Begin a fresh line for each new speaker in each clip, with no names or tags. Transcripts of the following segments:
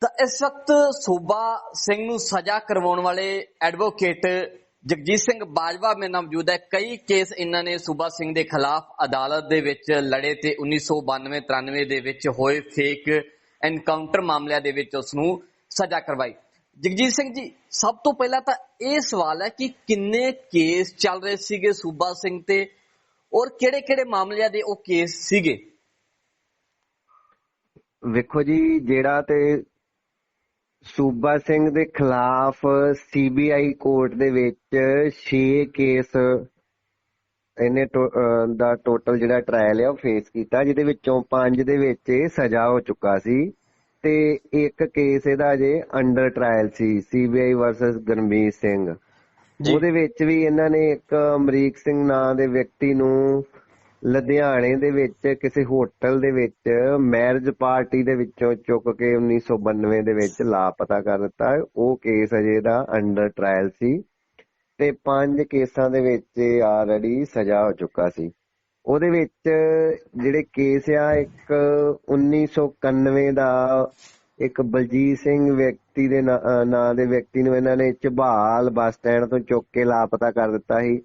ਤਾਂ ਇਸ ਵਕਤ ਸੂਬਾ ਸਿੰਘ ਨੂੰ ਸਜ਼ਾ ਕਰਵਾਉਣ ਵਾਲੇ ਐਡਵੋਕੇਟ ਜਗਜੀਤ ਸਿੰਘ ਬਾਜਵਾ ਮੇਰੇ ਨਾਲ ਮੌਜੂਦ ਹੈ। ਕਈ ਕੇਸ ਇਹਨਾਂ ਨੇ ਸੂਬਾ ਸਿੰਘ ਦੇ ਖਿਲਾਫ ਅਦਾਲਤ ਦੇ ਵਿੱਚ ਲੜੇ ਤੇ 1992 93 ਦੇ ਵਿੱਚ ਹੋਏ ਫੇਕ ਐਨਕਾਊਂਟਰ ਮਾਮਲਿਆਂ ਦੇ ਵਿੱਚ ਉਸ ਨੂੰ ਸਜ਼ਾ ਕਰਵਾਈ। ਜਗਜੀਤ ਸਿੰਘ ਜੀ, ਸਭ ਤੋਂ ਪਹਿਲਾਂ ਤਾਂ ਇਹ ਸਵਾਲ ਹੈ ਕਿ ਕਿੰਨੇ ਕੇਸ ਚੱਲ ਰਹੇ ਸੀਗੇ ਸੂਬਾ ਸਿੰਘ ਤੇ ਔਰ ਕਿਹੜੇ-ਕਿਹੜੇ ਮਾਮਲਿਆਂ ਦੇ ਉਹ ਕੇਸ ਸੀਗੇ?
ਵੇਖੋ ਜੀ, ਜਿਹੜਾ ਤੇ ਸੂਬਾ ਸਿੰਘ ਦੇ ਖਿਲਾਫ ਸੀਬੀਆਈ ਕੋਰਟ ਦੇ ਵਿੱਚ 6 ਕੇਸ ਇਹਨੇ ਦਾ ਟੋਟਲ ਜਿਹੜਾ ਟ੍ਰਾਇਲ ਹੈ ਉਹ ਫੇਸ ਕੀਤਾ ਜਿਹਦੇ ਵਿੱਚੋਂ 5 ਦੇ ਵਿੱਚ ਸਜ਼ਾ ਹੋ ਚੁੱਕਾ ਸੀ ਤੇ ਇੱਕ ਕੇਸ ਇਹਦਾ ਜੇ ਅੰਡਰ ਟ੍ਰਾਇਲ ਸੀ ਸੀਬੀਆਈ ਵਰਸਸ ਗਰਮੀਤ ਸਿੰਘ। ਉਹਦੇ ਵਿੱਚ ਵੀ ਇਹਨਾਂ ਨੇ ਇੱਕ ਅਮਰੀਕ ਸਿੰਘ ਨਾਂ ਦੇ ਵਿਅਕਤੀ ਨੂੰ ਲੁਧਿਆਣੇ ਦੇ ਵਿੱਚ, ਕਿਸੇ ਹੋਟਲ ਦੇ ਵਿੱਚ ਮੈਰਿਜ ਪਾਰਟੀ ਦੇ ਵਿੱਚੋਂ ਚੁੱਕ ਕੇ 1992 ਦੇ ਵਿੱਚ ਲਾਪਤਾ ਕਰ ਦਿੱਤਾ। ਉਹ ਕੇਸ ਅਜੇ ਦਾ ਅੰਡਰ ਟ੍ਰਾਇਲ ਸੀ ਤੇ ਪੰਜ ਕੇਸਾਂ ਦੇ ਵਿੱਚ ਆਲਰੇਡੀ ਸਜ਼ਾ ਹੋ ਚੁੱਕਾ ਸੀ। ਉਹਦੇ ਵਿੱਚ ਜਿਹੜੇ ਕੇਸ ਆ, ਇੱਕ 1991 ਦਾ, ਇੱਕ ਬਲਜੀਤ ਸਿੰਘ ਵਿਅਕਤੀ ਦੇ ਨਾਂ ਦੇ ਵਿਅਕਤੀ ਨੂੰ ਇਹਨਾਂ ਨੇ ਚਬਾਲ ਬੱਸ ਸਟੈਂਡ ਤੋਂ ਚੁੱਕ ਕੇ ਲਾਪਤਾ ਕਰ ਦਿੱਤਾ ਸੀ।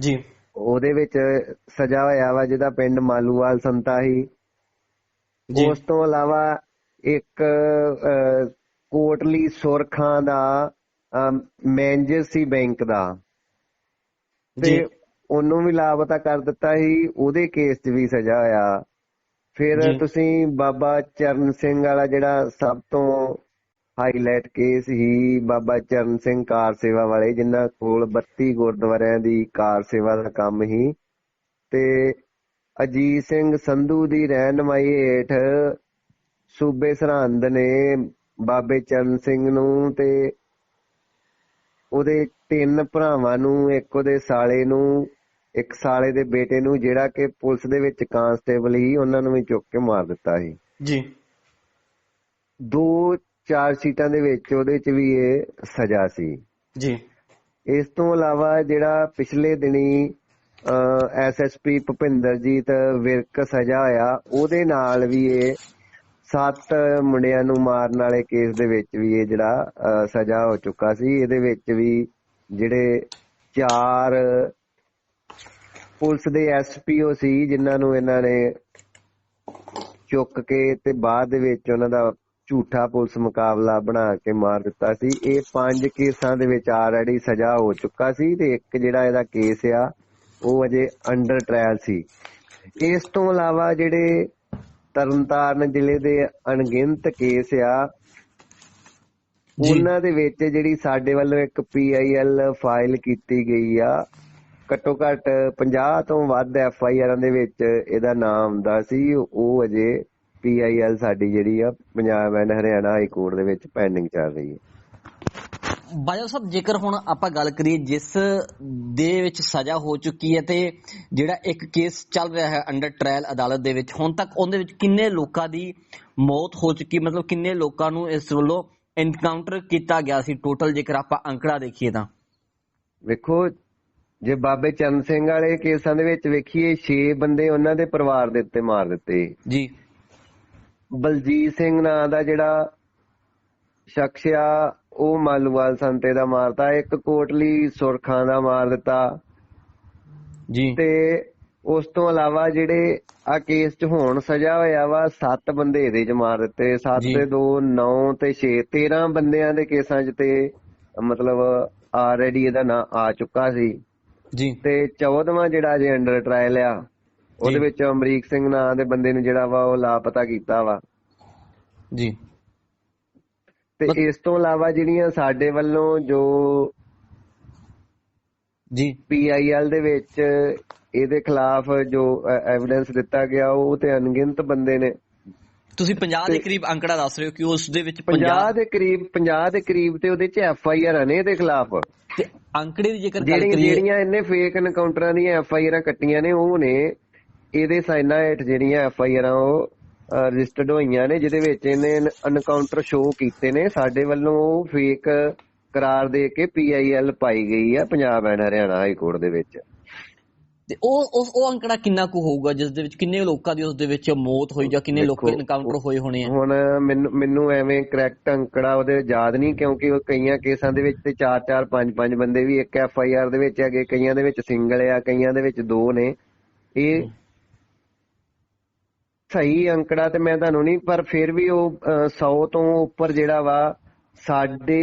ਜੀ।
ਉਹਦੇ ਵਿੱਚ ਸਜ਼ਾ ਹੋਇਆ ਵਾ ਜਿਹਦਾ ਪਿੰਡ ਮਾਲੂਵਾਲ ਸੰਤਾ ਸੀ।
ਜੀ।
ਉਸ ਤੋਂ ਇਲਾਵਾ ਇੱਕ ਕੋਟਲੀ ਸੁਰਖਾਂ ਦਾ ਮੈਨੇਜਰ ਸੀ ਬੈਂਕ ਦਾ। ਤੇ ਉਹਨੂੰ ਵੀ ਲਾਪਤਾ ਕਰ ਦਿੱਤਾ ਸੀ ਉਹਦੇ ਕੇਸ 'ਚ ਵੀ ਸਜ਼ਾ ਹੋਇਆ। ਫਿਰ। ਤੁਸੀਂ ਬਾਬਾ ਚਰਨ ਸਿੰਘ ਵਾਲਾ ਜਿਹੜਾ ਸਭ ਤੋਂ ਹਾਈਲਾਈਟ ਕੇਸ ਹੀ ਬਾਬਾ ਚਰਨ ਸਿੰਘ ਕਾਰ ਸੇਵਾ ਵਾਲੇ ਜਿਨ੍ਹਾਂ ਕੋਲ 32 ਗੁਰਦੁਆਰਿਆਂ ਦੀ ਕਾਰ ਸੇਵਾ ਦਾ ਕੰਮ ਹੀ। ਤੇ ਅਜੀਤ ਸਿੰਘ ਸੰਧੂ ਦੀ ਰਹਿਨਮਾਈ ਹੇਠ ਸੂਬੇ ਸਰਹੰਦ ਨੇ ਬਾਬੇ ਚਰਨ ਸਿੰਘ ਨੂੰ ਤੇ ਉਹਦੇ ਤਿੰਨ ਭਰਾਵਾਂ ਨੂੰ ਇੱਕ ਉਹਦੇ ਸਾਲੇ ਨੂੰ ਇੱਕ ਸਾਲੇ ਦੇ ਬੇਟੇ ਨੂੰ ਜਿਹੜਾ ਕਿ ਪੁਲਿਸ ਦੇ ਵਿੱਚ ਕਾਂਸਟੇਬਲ ਹੀ ਉਹਨਾਂ ਨੂੰ ਵੀ ਚੁੱਕ ਕੇ ਮਾਰ ਦਿੱਤਾ ਸੀ।
ਜੀ।
ਦੋ ਚਾਰ ਸੀਟਾਂ ਦੇ ਵਿੱਚ ਉਹਦੇ ਚ ਵੀ ਇਹ ਸਜ਼ਾ ਸੀ।
ਜੀ।
ਇਸ ਤੋਂ ਇਲਾਵਾ ਜਿਹੜਾ ਪਿਛਲੇ ਦਿਨੀ ਐਸਐਸਪੀ ਭੁਪਿੰਦਰਜੀਤ ਵਿਰਕ ਸਜ਼ਾ ਹੋਇਆ ਉਹਦੇ ਨਾਲ ਵੀ ਇਹ ਸੱਤ ਮੁੰਡਿਆਂ ਨੂੰ ਮਾਰਨ ਵਾਲੇ ਕੇਸ ਦੇ ਵਿੱਚ ਵੀ ਇਹ ਜਿਹੜਾ ਸਜ਼ਾ ਹੋ ਚੁੱਕਾ ਸੀ। ਇਹਦੇ ਵਿੱਚ ਵੀ ਜਿਹੜੇ ਚਾਰ ਪੁਲਿਸ ਦੇ ਐਸਪੀਓ ਸੀ ਜਿਨ੍ਹਾਂ ਨੂੰ ਇਹਨਾਂ ਨੇ ਚੁੱਕ ਕੇ ਤੇ ਬਾਅਦ ਦੇ ਵਿੱਚ ਉਹਨਾਂ ਦਾ ਝੂਠਾ ਪੁਲਿਸ ਮੁਕਾਬਲਾ ਬਣਾ ਕੇ ਮਾਰ ਦਿੱਤਾ ਸੀ। ਇਹ ਪੰਜ ਕੇਸਾਂ ਦੇ ਵਿੱਚ ਆਲਰੇਡੀ ਸਜ਼ਾ ਹੋ ਚੁੱਕਾ ਸੀ ਤੇ ਇੱਕ ਜਿਹੜਾ ਇਹਦਾ ਕੇਸ ਆ ਉਹ ਅਜੇ ਅੰਡਰ ਟ੍ਰਾਇਲ ਸੀ। ਇਸ ਤੋਂ ਇਲਾਵਾ ਜਿਹੜੇ ਤਰਨਤਾਰਨ ਜ਼ਿਲ੍ਹੇ ਦੇ ਅਣਗਿਣਤ ਕੇਸ ਆ। ਉਹਨਾਂ ਦੇ ਵਿੱਚ ਜਿਹੜੀ ਸਾਡੇ ਵੱਲੋਂ ਇੱਕ ਪੀਆਈਐਲ ਫਾਈਲ ਕੀਤੀ ਗਈ ਆ ਘੱਟੋ ਘੱਟ 50 ਤੋਂ ਵੱਧ ਐਫ ਆਈ ਆਰਾਂ ਦੇ ਵਿੱਚ ਇਹਦਾ ਨਾਮ ਆਉਂਦਾ ਸੀ। ਉਹ ਅਜੇ ਪੀਆਈਐਲ ਸਾਡੀ ਜਿਹੜੀ ਆ Punjab and Haryana high court ਦੇ ਵਿੱਚ ਪੈਂਡਿੰਗ ਚੱਲ ਰਹੀ ਹੈ।
ਬਾਜਾ ਸਾਹਿਬ ਜੇਕਰ ਹੁਣ ਆਪਾਂ ਗੱਲ ਕਰੀਏ ਜਿਸ ਦੇ ਵਿੱਚ ਸਜ਼ਾ ਹੋ ਚੁੱਕੀ ਹੈ ਤੇ ਜਿਹੜਾ ਇੱਕ ਕੇਸ ਚੱਲ ਰਿਹਾ ਹੈ ਅੰਡਰ ਟ੍ਰਾਇਲ ਅਦਾਲਤ ਦੇ ਵਿੱਚ ਹੁਣ ਤੱਕ ਉਹਦੇ ਵਿੱਚ ਕਿੰਨੇ ਲੋਕਾਂ ਦੀ ਮੌਤ ਹੋ ਚੁੱਕੀ ਮਤਲਬ ਕਿੰਨੇ ਲੋਕਾਂ ਨੂੰ ਇਸ ਵੱਲੋਂ ਐਨਕਾਊਂਟਰ ਕੀਤਾ ਗਿਆ ਸੀ ਟੋਟਲ ਜੇਕਰ ਆਪਾਂ ਅੰਕੜਾ ਦੇਖੀਏ ਤਾਂ?
ਵੇਖੋ ਜੇ ਬਾਬੇ ਚਰਨ ਸਿੰਘ ਵਾਲੇ ਕੇਸਾਂ ਦੇ ਵਿੱਚ ਵੇਖੀਏ 6 ਬੰਦੇ ਉਹਨਾਂ ਦੇ ਪਰਿਵਾਰ ਦੇ ਉੱਤੇ ਮਾਰ ਦਿੱਤੇ।
ਜੀ।
ਬਲਜੀਤ ਸਿੰਘ ਨਾਂ ਦਾ ਜਿਹੜਾ ਸ਼ਖਸ ਆ ਉਹ ਮਾਲੂਵਾਲ ਸੰਤੇ ਦਾ ਮਾਰਤਾ। ਇੱਕ ਕੋਟਲੀ ਸੁਰਖਾਂ ਦਾ ਮਾਰ ਦਿੱਤਾ।
ਜੀ।
ਤੇ ਉਸ ਤੋਂ ਇਲਾਵਾ ਜਿਹੜੇ ਆ ਕੇਸ 'ਚ ਹੁਣ ਸਜ਼ਾ ਹੋਇਆ ਵਾ 7 ਬੰਦੇ ਇਹਦੇ 'ਚ ਮਾਰ ਦਿੱਤੇ। 7
ਜੀ।
ਤੇ 2 9 ਤੇ 6 13 ਬੰਦਿਆਂ ਦੇ ਕੇਸਾਂ 'ਚ ਤੇ ਮਤਲਬ ਆਲਰੇਡੀ ਇਹਦਾ ਨਾਂ ਆ ਚੁੱਕਾ ਸੀ।
ਜੀ।
ਤੇ 14ਵਾਂ ਜਿਹੜਾ ਜੇ ਅੰਡਰ ਟ੍ਰਾਇਲ ਆ ਉਹਦੇ। ਵਿੱਚ ਅਮਰੀਕ ਸਿੰਘ ਨਾਂ ਦੇ ਬੰਦੇ ਨੂੰ ਜਿਹੜਾ ਵਾ ਉਹ ਲਾਪਤਾ ਕੀਤਾ ਵਾ।
ਜੀ।
ਤੇ ਇਸ ਤੋਂ ਇਲਾਵਾ ਜਿਹੜੀਆਂ ਸਾਡੇ ਵੱਲੋਂ ਜੋ
ਜੀ।
ਪੀਆਈਐਲ ਦੇ ਵਿੱਚ ਇਹਦੇ ਖਿਲਾਫ ਜੋ ਐਵੀਡੈਂਸ ਦਿੱਤਾ ਗਿਆ ਉਹ ਤੇ ਅਣਗਿਣਤ ਬੰਦੇ ਨੇ।
ਤੁਸੀਂ 50 ਦੇ ਕਰੀਬ ਅੰਕੜਾ ਦੱਸ ਰਹੇ ਹੋ ਕਿ ਉਸ ਦੇ ਵਿੱਚ
50
50
ਦੇ ਕਰੀਬ 50 ਦੇ ਕਰੀਬ ਤੇ ਉਹਦੇ ਚ ਐਫ ਆਈ ਆਰ ਨੇ ਇਹਦੇ ਖਿਲਾਫ।
ਤੇ ਅੰਕੜੇ ਦੀ ਜੇਕਰ ਗੱਲ ਕਰੀਏ
ਜਿਹੜੀਆਂ ਇਹਨੇ ਫੇਕ ਐਨਕਾਊਂਟਰਾਂ ਦੀਆਂ ਐਫ ਆਈ ਆਰਾਂ ਕੱਟੀਆਂ ਨੇ ਉਹ ਨੇ ਇਹਦੇ ਸਾਈਨਾਂ ਹੇਠ ਜਿਹੜੀਆਂ ਐਫ ਆਈ ਆਰਾਂ ਉਹ ਰਜਿਸਟਰਡ ਹੋਈਆਂ ਨੇ ਜਿਹਦੇ ਵਿੱਚ ਇਹਨੇ ਐਨਕਾਊਂਟਰ ਸ਼ੋਅ ਕੀਤੇ ਨੇ। ਸਾਡੇ ਵੱਲੋਂ ਉਹ ਫੇਕ ਕਰਾਰ ਦੇ ਕੇ ਪੀਆਈਐਲ ਪਾਈ ਗਈ ਆ Punjab and Haryana high court ਦੇ ਵਿੱਚ।
ਤੇ ਉਹ ਉਸ ਉਹ ਅੰਕੜਾ ਕਿੰਨਾ ਕੁ ਹੋਊਗਾ? ਜਿਸ ਦੇ ਵਿੱਚ ਕਿੰਨੇ ਲੋਕਾਂ ਦੀ ਉਸ ਦੇ ਵਿੱਚ ਮੌਤ ਹੋਈ ਜਾਂ ਕਿੰਨੇ ਲੋਕ
ਦੇਖੋ,
ਇਨਕਾਊਂਟਰ ਹੋਏ ਹੋਣੇ ਆ?
ਹੁਣ ਮੈਨੂੰ ਮੈਨੂੰ ਐਵੇਂ ਕਰੈਕਟ ਅੰਕੜਾ ਉਹਦੇ ਯਾਦ ਨਹੀਂ ਕਿਉਂਕਿ ਉਹ ਕਈਆਂ ਕੇਸਾਂ ਦੇ ਵਿੱਚ ਤੇ 4 4 5 5 ਬੰਦੇ ਵੀ ਇੱਕ ਐਫ ਆਈ ਆਰ ਦੇ ਵਿੱਚ ਹੈਗੇ ਕਈਆਂ ਦੇ ਵਿੱਚ ਸਿੰਗਲ ਆ ਕਈਆਂ ਦੇ ਵਿੱਚ ਦੋ ਨੇ। ਇਹ ਸਹੀ ਅੰਕੜਾ ਤੇ ਮੈਂ ਤੁਹਾਨੂੰ ਨਹੀਂ ਪਰ ਫਿਰ ਵੀ ਉਹ 100 ਤੋਂ ਉੱਪਰ ਜਿਹੜਾ ਵਾ ਸਾਡੇ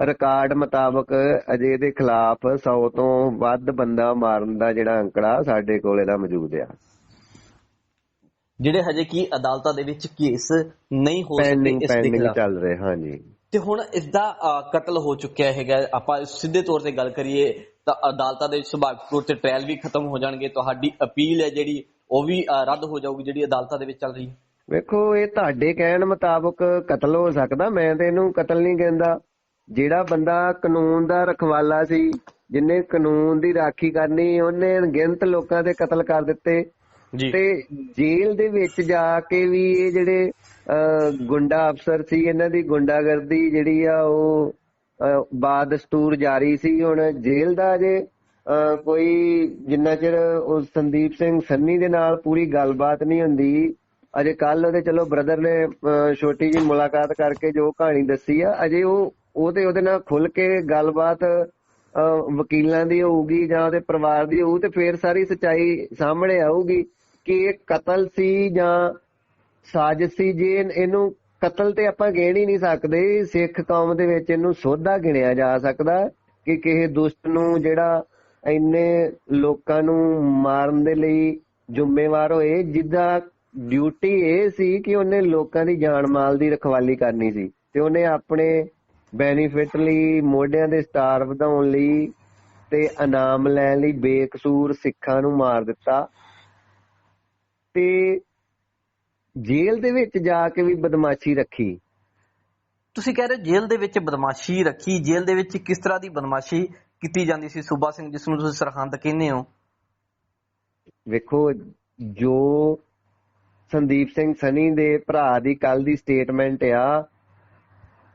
ਰਿਕਾਰਡ ਮੁਤਾਬਕ ਅਜੇ ਦੇ ਖਿਲਾਫ 100 ਤੋਂ ਵੱਧ ਬੰਦਾ ਮਾਰਨ ਦਾ ਜਿਹੜਾ ਅੰਕੜਾ ਸਾਡੇ ਕੋਲ ਇਹਦਾ ਮੌਜੂਦ ਆ।
ਜਿਹੜੇ ਹਜੇ ਕੀ ਅਦਾਲਤਾਂ ਦੇ ਵਿੱਚ ਕੇਸ ਨਹੀਂ ਹੋ ਸਕਦੇ ਇਸ ਦੇ ਖਿਲਾਫ।
ਚੱਲ ਰਹੇ ਹਾਂਜੀ।
ਤੇ ਹੁਣ ਇਸ ਦਾ ਕਤਲ ਹੋ ਚੁੱਕਿਆ ਹੈਗਾ। ਆਪਾਂ ਸਿੱਧੇ ਤੌਰ ਤੇ ਗੱਲ ਕਰੀਏ ਤਾਂ ਅਦਾਲਤਾਂ ਦੇ ਸੁਭਾਵਿਕ ਤੌਰ ਤੇ ਟ੍ਰਾਇਲ ਵੀ ਖਤਮ ਹੋ ਜਾਣਗੇ। ਤੁਹਾਡੀ ਅਪੀਲ ਹੈ ਜਿਹੜੀ ਉਹ ਵੀ ਰੱਦ ਹੋ ਜਾਊਗੀ ਜਿਹੜੀ ਅਦਾਲਤਾਂ ਦੇ ਵਿੱਚ ਚੱਲ ਰਹੀ ਹੈ।
ਵੇਖੋ ਇਹ ਤੁਹਾਡੇ ਕਹਿਣ ਮੁਤਾਬਕ ਕਤਲ ਹੋ ਸਕਦਾ ਮੈਂ ਤੇ ਇਹਨੂੰ ਕਤਲ ਨਹੀਂ ਕਹਿੰਦਾ। ਜਿਹੜਾ ਬੰਦਾ ਕਾਨੂੰਨ ਦਾ ਰਖਵਾਲਾ ਸੀ ਜਿਨੇ ਕਾਨੂੰਨ ਦੀ ਰਾਖੀ ਕਰਨੀ ਉਹਨੇ ਗਿਣਤ ਲੋਕਾਂ ਦੇ ਕਤਲ ਕਰ ਦਿੱਤੇ।
ਜੀ।
ਤੇ ਜੇਲ੍ਹ ਦੇ ਵਿੱਚ ਜਾ ਕੇ ਵੀ ਇਹ ਜਿਹੜੇ ਗੁੰਡਾ ਅਫਸਰ ਸੀ ਇਹਨਾਂ ਦੀ ਗੁੰਡਾਗਰਦੀ ਜਿਹੜੀ ਆ ਉਹ ਬਾਦਸਤੂਰ ਜਾਰੀ ਸੀ। ਹੁਣ ਜੇਲ੍ਹ ਦਾ ਜੇ ਕੋਈ ਜਿੰਨਾ ਚਿਰ ਉਹ ਸੰਦੀਪ ਸਿੰਘ ਸੰਨੀ ਦੇ ਨਾਲ ਪੂਰੀ ਗੱਲਬਾਤ ਨਹੀਂ ਹੁੰਦੀ, ਅਜੇ ਕੱਲ ਉਹਦੇ ਚਲੋ ਬ੍ਰਦਰ ਨੇ ਛੋਟੀ ਜੀ ਮੁਲਾਕਾਤ ਕਰਕੇ ਜੋ ਕਹਾਣੀ ਦੱਸੀ ਆ, ਅਜੇ ਉਹ ਉਹਦੇ ਉਹਦੇ ਨਾਲ ਖੁੱਲ ਕੇ ਗੱਲਬਾਤ ਵਕੀਲਾਂ ਦੀ ਹੋਊਗੀ ਜਾਂ ਉਹਦੇ ਪਰਿਵਾਰ ਦੀ ਹੋਊ ਤੇ ਫੇਰ ਸਾਰੀ ਸਚਾਈ ਸਾਹਮਣੇ ਆਊਗੀ ਕਿ ਇਹ ਕਤਲ ਸੀ ਜਾਂ ਸਾਜ਼ਿਸ਼ ਸੀ, ਜੇ ਇਹਨੂੰ ਕਤਲ ਤੇ ਆਪਾਂ ਗਿਣ ਹੀ ਨਹੀਂ ਸਕਦੇ, ਸਿੱਖ ਕੌਮ ਦੇ ਵਿੱਚ ਇਹਨੂੰ ਸੋਧਾ ਗਿਣਿਆ ਜਾ ਸਕਦਾ ਕਿ ਕਿਸੇ ਦੁਸ਼ਟ ਨੂੰ ਜਿਹੜਾ ਇੰਨੇ ਲੋਕਾਂ ਨੂੰ ਮਾਰਨ ਦੇ ਲਈ ਜ਼ਿੰਮੇਵਾਰ ਹੋਏ, ਜਿੱਦਾਂ ਡਿਊਟੀ ਇਹ ਸੀ ਕਿ ਉਹਨੇ ਲੋਕਾਂ ਦੀ ਜਾਨ ਮਾਲ ਦੀ ਰਖਵਾਲੀ ਕਰਨੀ ਸੀ ਤੇ ਉਹਨੇ ਆਪਣੇ ਬੈਨੀਫਿਟ ਲਈ, ਮੋਢਿਆਂ ਦੇ ਸਟਾਰ ਵਧਾਉਣ ਲਈ ਤੇ ਇਨਾਮ ਲੈਣ ਲਈ ਬੇਕਸੂਰ ਸਿੱਖਾਂ ਨੂੰ ਮਾਰ ਦਿੱਤਾ। ਤੇ ਜੇਲ੍ਹ ਦੇ ਵਿੱਚ ਜਾ ਕੇ ਵੀ ਬਦਮਾਸ਼ੀ ਰੱਖੀ।
ਤੁਸੀਂ ਕਹਿ ਰਹੇ ਜੇਲ੍ਹ ਦੇ ਵਿੱਚ ਬਦਮਾਸ਼ੀ ਰੱਖੀ, ਜੇਲ੍ਹ ਦੇ ਵਿੱਚ ਕਿਸ ਤਰ੍ਹਾਂ ਦੀ ਬਦਮਾਸ਼ੀ ਕੀਤੀ ਜਾਂਦੀ ਸੀ? ਸੂਬਾ ਸਿੰਘ, ਜਿਸ ਨੂੰ ਤੁਸੀਂ ਸਰਹੰਦ ਕਹਿੰਦੇ ਹੋ।
ਵੇਖੋ, ਜੋ ਸੰਦੀਪ ਸਿੰਘ ਸਨੀ ਦੇ ਭਰਾ ਦੀ ਕੱਲ ਦੀ ਸਟੇਟਮੈਂਟ ਆ,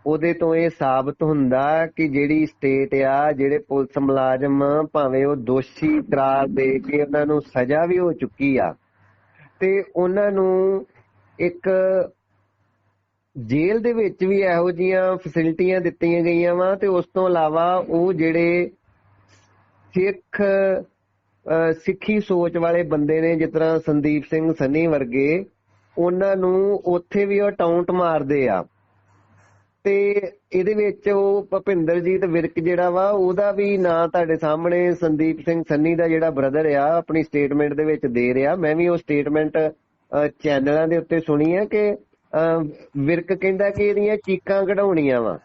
ਉਹਦੇ ਤੋਂ ਇਹ ਸਾਬਤ ਹੁੰਦਾ ਕਿ ਜਿਹੜੀ ਸਟੇਟ ਆ, ਜਿਹੜੇ ਪੁਲਿਸ ਮੁਲਾਜ਼ਮ, ਭਾਵੇਂ ਉਹ ਦੋਸ਼ੀ ਕਰਾਰ ਦੇ ਕੇ ਉਹਨਾਂ ਨੂੰ ਸਜ਼ਾ ਵੀ ਹੋ ਚੁੱਕੀ ਆ, ਤੇ ਉਹਨਾਂ ਨੂੰ ਇੱਕ ਜੇਲ੍ਹ ਦੇ ਵਿੱਚ ਵੀ ਇਹੋ ਜੀਆਂ ਫੈਸਿਲਿਟੀਆਂ ਦਿੱਤੀਆਂ ਗਈਆਂ ਵਾ ਤੇ ਉਸ ਤੋਂ ਇਲਾਵਾ ਉਹ ਜਿਹੜੇ ਸਿੱਖ ਸਿੱਖੀ ਸੋਚ ਵਾਲੇ ਬੰਦੇ ਨੇ, ਜਿਸ ਤਰ੍ਹਾਂ ਸੰਦੀਪ ਸਿੰਘ ਸੰਨੀ ਵਰਗੇ, ਉਹਨਾਂ ਨੂੰ ਉੱਥੇ ਵੀ ਉਹ ਟਾਉਂਟ ਮਾਰਦੇ ਆ। ਤੇ ਇਹਦੇ ਵਿੱਚ ਉਹ ਭਪਿੰਦਰਜੀਤ ਵਿਰਕ ਜਿਹੜਾ ਵਾ, ਉਹਦਾ ਵੀ ਨਾਂ ਤੁਹਾਡੇ ਸਾਹਮਣੇ ਸੰਦੀਪ ਸਿੰਘ ਸੰਨੀ ਦਾ ਜਿਹੜਾ ਬ੍ਰਦਰ ਆ, ਆਪਣੀ ਸਟੇਟਮੈਂਟ ਦੇ ਵਿੱਚ ਦੇ ਰਿਹਾ। ਮੈਂ ਵੀ ਉਹ ਸਟੇਟਮੈਂਟ ਚੈਨਲਾਂ ਦੇ ਉੱਤੇ ਸੁਣੀ ਆ ਕਿ ਵਿਰਕ ਕਹਿੰਦਾ ਕਿ ਇਹਦੀਆਂ ਚੀਕਾਂ ਕਢਾਉਣੀਆਂ ਵਾ।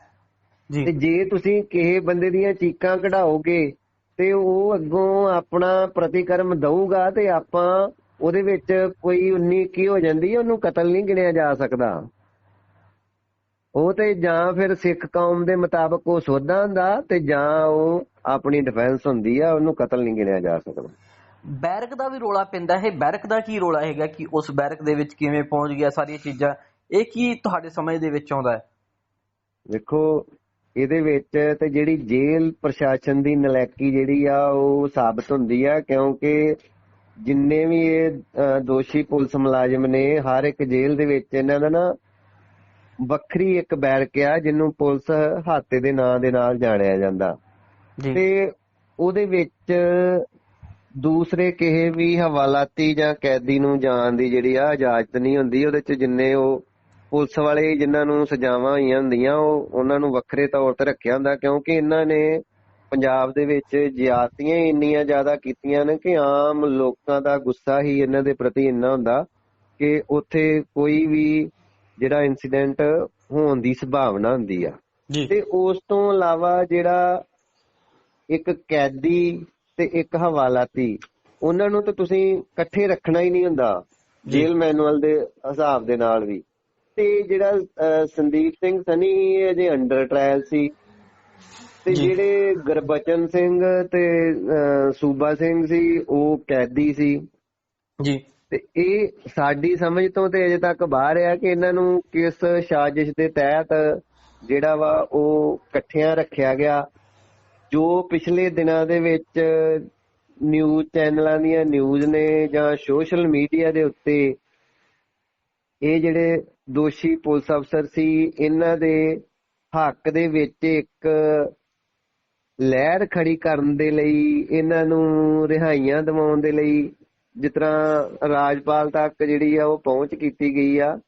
ਤੇ
ਜੀ
ਤੁਸੀਂ ਕਿਸੇ ਬੰਦੇ ਦੀਆਂ ਚੀਕਾਂ ਕਢਾਓਗੇ ਤੇ ਉਹ ਅੱਗੋਂ ਆਪਣਾ ਪ੍ਰਤੀਕਰਮ ਦਊਗਾ ਤੇ ਆਪਾਂ ਉਹਦੇ ਵਿੱਚ ਕੋਈ 19 ਕੀ ਹੋ ਜਾਂਦੀ ਹੈ ਉਹਨੂੰ ਕਤਲ ਨਹੀਂ ਗਿਣਿਆ ਜਾ ਸਕਦਾ। ਉਹ ਤੇ ਜਾਂ ਫਿਰ ਸਿੱਖ ਕੌਮ ਦੇ ਮੁਤਾਬਕ ਉਹ ਸੋਧਾ ਹੁੰਦਾ ਤੇ ਜਾਂ ਉਹ ਆਪਣੀ ਡਿਫੈਂਸ ਹੁੰਦੀ ਆ ਉਹਨੂੰ ਕਤਲ ਨਹੀਂ ਗਿਣਿਆ ਜਾ ਸਕਦਾ।
ਬੈਰਕ ਦਾ ਵੀ ਰੋਲਾ ਪੈਂਦਾ ਹੈ। ਬੈਰਕ ਦਾ ਕੀ ਰੋਲਾ ਹੈਗਾ ਕਿ ਉਸ ਬੈਰਕ ਦੇ ਵਿੱਚ ਕਿਵੇਂ ਪਹੁੰਚ ਗਿਆ ਸਾਰੀਆਂ ਚੀਜ਼ਾਂ ਇਹ ਕੀ ਤੁਹਾਡੇ ਸਮਝ ਦੇ ਵਿੱਚ ਆਉਂਦਾ ਹੈ?
ਵੇਖੋ ਇਹਦੇ ਵਿੱਚ ਤੇ ਜਿਹੜੀ ਜੇਲ੍ਹ ਪ੍ਰਸ਼ਾਸਨ ਦੀ ਨਲਾਇਕੀ ਜਿਹੜੀ ਆ ਉਹ ਸਾਬਤ ਹੁੰਦੀ ਆ ਕਿਉਂਕਿ ਜਿੰਨੇ ਵੀ ਇਹ ਦੋਸ਼ੀ ਪੁਲਿਸ ਮੁਲਾਜ਼ਮ ਨੇ ਹਰ ਇੱਕ ਜੇਲ੍ਹ ਦੇ ਵਿੱਚ ਇਹਨਾਂ ਦਾ ਨਾ ਵੱਖਰੀ ਇੱਕ ਬੈਰਕ ਆ ਜਿਹਨੂੰ ਪੁਲਿਸ ਹਾਤੇ ਦੇ ਨਾਂ ਦੇ ਨਾਲ ਜਾਣਿਆ ਜਾਂਦਾ। ਤੇ ਉਹਦੇ ਵਿੱਚ ਦੂਸਰੇ ਕਿਸੇ ਵੀ ਹਵਾਲਾਤੀ ਜਾਂ ਕੈਦੀ ਨੂੰ ਜਾਣ ਦੀ ਜਿਹੜੀ ਆ ਇਜਾਜ਼ਤ ਨਹੀਂ ਹੁੰਦੀ ਉਹਦੇ ਚ ਜਿੰਨੇ ਉਹ ਪੁਲਿਸ ਵਾਲੇ ਜਿਨ੍ਹਾਂ ਨੂੰ ਸਜ਼ਾਵਾਂ ਹੋਈਆਂ ਹੁੰਦੀਆਂ ਉਹ ਉਹਨਾਂ ਨੂੰ ਵੱਖਰੇ ਤੌਰ ਤੇ ਰੱਖਿਆ ਹੁੰਦਾ ਕਿਉਂਕਿ ਇਹਨਾਂ ਨੇ ਪੰਜਾਬ ਦੇ ਵਿੱਚ ਜ਼ਿਆਦਤੀਆਂ ਹੀ ਇੰਨੀਆਂ ਜ਼ਿਆਦਾ ਕੀਤੀਆਂ ਨੇ ਕਿ ਆਮ ਲੋਕਾਂ ਦਾ ਗੁੱਸਾ ਹੀ ਇਹਨਾਂ ਦੇ ਪ੍ਰਤੀ ਇੰਨਾ ਹੁੰਦਾ ਕਿ ਉੱਥੇ ਕੋਈ ਵੀ ਜਿਹੜਾ ਇਨਸੀਡੈਂਟ ਹੋਣ ਦੀ ਸੰਭਾਵਨਾ ਹੁੰਦੀ ਆ। ਤੇ ਉਸ ਤੋਂ ਇਲਾਵਾ ਜਿਹੜਾ ਇੱਕ ਕੈਦੀ ਤੇ ਇੱਕ ਹਵਾਲਾਤੀ ਉਹਨਾਂ ਨੂੰ ਤਾਂ ਤੁਸੀਂ ਇਕੱਠੇ ਰੱਖਣਾ ਹੀ ਨਹੀਂ ਹੁੰਦਾ। ਜੇਲ ਮੈਨੂਅਲ ਦੇ ਹਿਸਾਬ ਦੇ ਨਾਲ ਵੀ। ਤੇ ਜਿਹੜਾ ਸੰਦੀਪ ਸਿੰਘ ਸਨੀ ਇਹ ਅਜੇ ਅੰਡਰ ਟ੍ਰਾਇਲ ਸੀ। ਤੇ। ਜਿਹੜੇ ਗੁਰਬਚਨ ਸਿੰਘ ਤੇ ਸੂਬਾ ਸਿੰਘ ਸੀ ਉਹ ਕੈਦੀ ਸੀ।
ਜੀ।
ਤੇ ਇਹ ਸਾਡੀ ਸਮਝ ਤੋਂ ਤੇ ਅਜੇ ਤੱਕ ਬਾਹਰ ਆ ਕਿ ਇਹਨਾਂ ਨੂੰ ਕਿਸ ਸਾਜ਼ਿਸ਼ ਦੇ ਤਹਿਤ ਜਿਹੜਾ ਵਾ ਉਹ ਇਕੱਠਿਆਂ ਰੱਖਿਆ ਗਿਆ। ਜੋ ਪਿਛਲੇ ਦਿਨਾਂ ਦੇ ਵਿੱਚ ਨਿਊਜ਼ ਚੈਨਲਾਂ ਦੀਆਂ ਨਿਊਜ਼ ਨੇ ਜਾਂ ਸੋਸ਼ਲ ਮੀਡੀਆ ਦੇ ਉੱਤੇ ਇਹ ਜਿਹੜੇ ਦੋਸ਼ੀ ਪੁਲਿਸ ਅਫਸਰ ਸੀ। ਇਹਨਾਂ ਦੇ ਹੱਕ ਦੇ ਵਿੱਚ ਇੱਕ ਲਹਿਰ ਖੜੀ ਕਰਨ ਦੇ ਲਈ ਇਹਨਾਂ ਨੂੰ ਰਿਹਾਈਆਂ ਦਿਵਾਉਣ ਦੇ ਲਈ ਜਿਸ ਤਰ੍ਹਾਂ ਰਾਜਪਾਲ ਤੱਕ ਜਿਹੜੀ ਆ ਉਹ ਪਹੁੰਚ ਕੀਤੀ ਗਈ ਆ।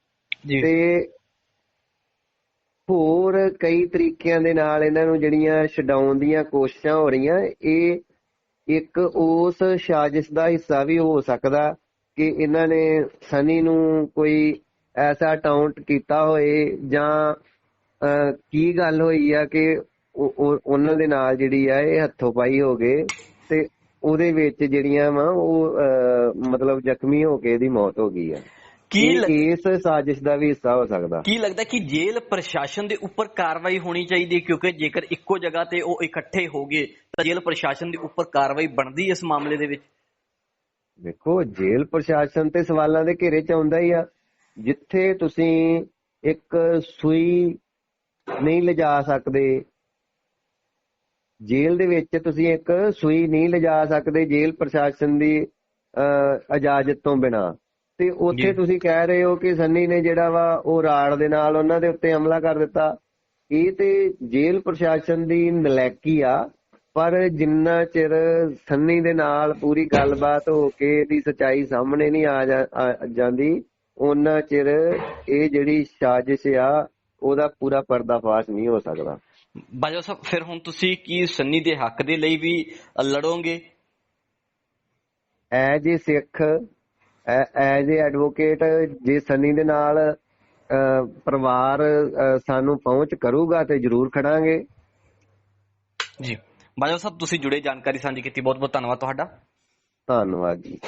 ਤੇ ਹੋਰ ਕਈ ਤਰੀਕਿਆਂ ਦੇ ਨਾਲ ਇਹਨਾਂ ਨੂੰ ਜਿਹੜੀਆਂ ਛਡਾਉਣ ਦੀਆਂ ਕੋਸ਼ਿਸ਼ਾਂ ਹੋ ਰਹੀਆਂ ਇਹ ਇੱਕ ਉਸ ਸਾਜ਼ਿਸ਼ ਦਾ ਹਿੱਸਾ ਵੀ ਹੋ ਸਕਦਾ ਕਿ ਇਹਨਾਂ ਨੇ ਸਨੀ ਨੂੰ ਕੋਈ ਐਸਾ ਟਾਉਂਟ ਕੀਤਾ ਹੋਏ ਜਾਂ ਕੀ ਗੱਲ ਹੋਈ ਆ ਕਿ ਉਹ- ਉਹ- ਉਹਨਾਂ ਦੇ ਨਾਲ ਜਿਹੜੀ ਆ ਇਹ ਹੱਥੋਂ ਪਾਈ ਹੋ ਗਏ ਤੇ ਉਹਦੇ ਵਿੱਚ ਜਿਹੜੀਆਂ ਵਾ ਉਹ ਮਤਲਬ ਜ਼ਖਮੀ ਹੋ ਕੇ ਇਹਦੀ ਮੌਤ ਹੋ ਗਈ ਆ।
ਕੀ
ਇਸ ਸਾਜ਼ਿਸ਼ ਦਾ ਵੀ ਹਿੱਸਾ ਹੋ ਸਕਦਾ।
ਕੀ ਲੱਗਦਾ ਕਿ ਜੇਲ੍ਹ ਪ੍ਰਸ਼ਾਸਨ ਦੇ ਉੱਪਰ ਕਾਰਵਾਈ ਹੋਣੀ ਚਾਹੀਦੀ ਕਿਉਂਕਿ ਜੇਕਰ ਇੱਕੋ ਜਗ੍ਹਾ ਤੇ ਉਹ ਇਕੱਠੇ ਹੋ ਗਏ ਤਾਂ ਜੇਲ੍ਹ ਪ੍ਰਸ਼ਾਸਨ ਦੇ ਉੱਪਰ ਕਾਰਵਾਈ ਬਣਦੀ ਇਸ ਮਾਮਲੇ ਦੇ ਵਿੱਚ?
ਦੇਖੋ ਜੇਲ੍ਹ ਪ੍ਰਸ਼ਾਸਨ ਤੇ ਸਵਾਲਾਂ ਦੇ ਘੇਰੇ ਚ ਆਉਂਦਾ ਹੀ ਆ। ਜਿੱਥੇ ਤੁਸੀਂ ਇੱਕ ਸੂਈ ਨਹੀਂ ਲਿਜਾ ਸਕਦੇ ਜੇਲ੍ਹ ਦੇ ਵਿੱਚ ਤੁਸੀਂ ਇੱਕ ਸੂਈ ਨਹੀਂ ਲਿਜਾ ਸਕਦੇ ਜੇਲ੍ਹ ਪ੍ਰਸ਼ਾਸਨ ਦੀ ਇਜਾਜ਼ਤ ਤੋਂ ਬਿਨਾ ਤੇ ਉੱਥੇ। ਤੁਸੀਂ ਕਹਿ ਰਹੇ ਹੋ ਕਿ ਸੰਨੀ ਨੇ ਜਿਹੜਾ ਵਾ ਉਹ ਰਾੜ ਦੇ ਨਾਲ ਉਹਨਾਂ ਦੇ ਉੱਤੇ ਹਮਲਾ ਕਰ ਦਿੱਤਾ ਇਹ ਤੇ ਜੇਲ੍ਹ ਪ੍ਰਸ਼ਾਸਨ ਦੀ ਨਲੈਕੀ ਆ ਪਰ ਜਿੰਨਾ ਚਿਰ ਸੰਨੀ ਦੇ ਨਾਲ ਪੂਰੀ ਗੱਲਬਾਤ ਹੋ ਕੇ ਇਹਦੀ ਸਚਾਈ ਸਾਹਮਣੇ ਨਹੀਂ ਆ ਜਾਂਦੀ ਉਹਨਾਂ ਚਿਰ ਇਹ ਜਿਹੜੀ ਸਾਜ਼ਿਸ਼ ਆ ਉਹਦਾ ਪੂਰਾ ਪਰਦਾਫਾਸ਼ ਨਹੀਂ ਹੋ ਸਕਦਾ।
ਬਾਜਵਾ ਸਾਹਿਬ ਫਿਰ ਹੁਣ ਤੁਸੀਂ ਕੀ ਸੰਨੀ ਦੇ ਹੱਕ ਦੇ ਲਈ ਵੀ ਲੜੋਗੇ?
As a Sikh as a advocate ਜੇ ਸੰਨੀ ਦੇ ਨਾਲ ਪਰਿਵਾਰ ਸਾਨੂੰ ਪਹੁੰਚ ਕਰੂਗਾ ਤੇ ਜ਼ਰੂਰ ਖੜਾਂਗੇ।
ਜੀ। ਬਾਜਵਾ ਸਾਹਿਬ ਤੁਸੀਂ ਜੁੜੇ ਜਾਣਕਾਰੀ ਸਾਂਝੀ ਕੀਤੀ ਬਹੁਤ ਬਹੁਤ ਧੰਨਵਾਦ ਤੁਹਾਡਾ।
ਧੰਨਵਾਦ ਜੀ